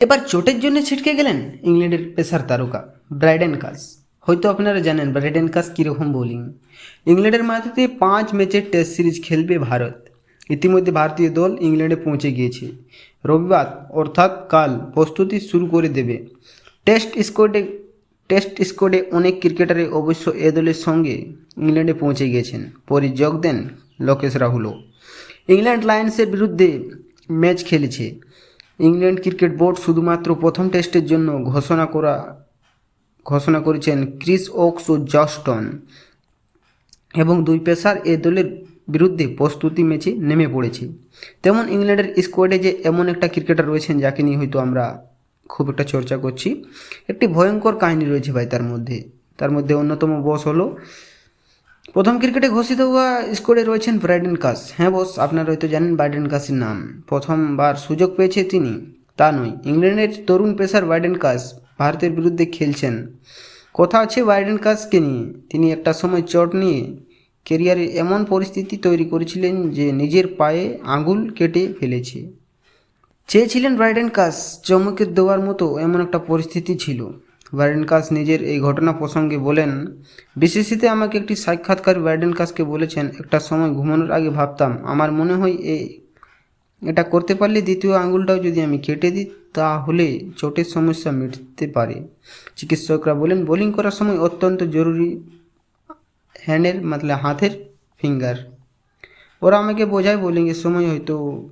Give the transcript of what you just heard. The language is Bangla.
এবার চোটের জন্য ছিটকে গেলেন ইংল্যান্ডের পেসার তারকা ব্রাইডেন কাস। হয়তো আপনারা জানেন ব্রাইডেন কাস কীরকম বোলিং। ইংল্যান্ডের মাটিতে পাঁচ ম্যাচের টেস্ট সিরিজ খেলবে ভারত। ইতিমধ্যে ভারতীয় দল ইংল্যান্ডে পৌঁছে গিয়েছে। রবিবার, অর্থাৎ কাল, প্রস্তুতি শুরু করে দেবে। টেস্ট স্কোয়াডে টেস্ট স্কোয়াডে অনেক ক্রিকেটারই অবশ্য এ দলের সঙ্গে ইংল্যান্ডে পৌঁছে গিয়েছেন। পরে যোগ দেন লোকেশ রাহুলও। ইংল্যান্ড লায়ন্সের বিরুদ্ধে ম্যাচ খেলেছে। ইংল্যান্ড ক্রিকেট বোর্ড শুধুমাত্র প্রথম টেস্টের জন্য ঘোষণা করা, ঘোষণা করেছেন ক্রিস ওকস ও জস্টন। এবং দুই পেসার এ দলের বিরুদ্ধে প্রস্তুতি ম্যাচে নেমে পড়েছে। তেমন ইংল্যান্ডের স্কোয়াডে যে এমন একটা ক্রিকেটার রয়েছেন, যাকে নিয়ে হয়তো আমরা খুব একটা চর্চা করছি। একটি ভয়ঙ্কর কাহিনী রয়েছে ভাই তার মধ্যে। তার মধ্যে অন্যতম বস হলো প্রথম ক্রিকেটে ঘোষিত হওয়া স্কোরে রয়েছেন ব্রাইডেন কাস। হ্যাঁ বস, আপনারা হয়তো জানেন ব্রাইডেন কাসের নাম। প্রথমবার সুযোগ পেয়েছে তিনি, তা নয়। ইংল্যান্ডের তরুণ পেসার বাইডেন কাস ভারতের বিরুদ্ধে খেলছেন। কথা আছে বাইডেন কাসকে নিয়ে। তিনি একটা সময় চট নিয়ে কেরিয়ারে এমন পরিস্থিতি তৈরি করেছিলেন যে নিজের পায়ে আঙুল কেটে ফেলেছে। চেয়েছিলেন ব্রাইডেন কাস চমকে দেওয়ার মতো এমন একটা পরিস্থিতি ছিল। ব্রাইডেন কাস নিজের এই ঘটনা প্রসঙ্গে বলেন, বিসিসিতে আমাকে একটি সাক্ষাৎকার ব্রাইডেন কাসকে বলেছেন, একটা সময় ঘুমানোর আগে ভাবতাম, আমার মনে হয় এ, এটা করতে পারলে দ্বিতীয় আঙুলটাও যদি আমি কেটে দিই, তাহলে চোটের সমস্যা মিটতে পারে। চিকিৎসকরা বলেন, বোলিং করার সময় অত্যন্ত জরুরি হ্যান্ডের মানে হাতের ফিঙ্গার। ওরা আমাকে বোঝায় বোলিংয়ের সময় হয়তো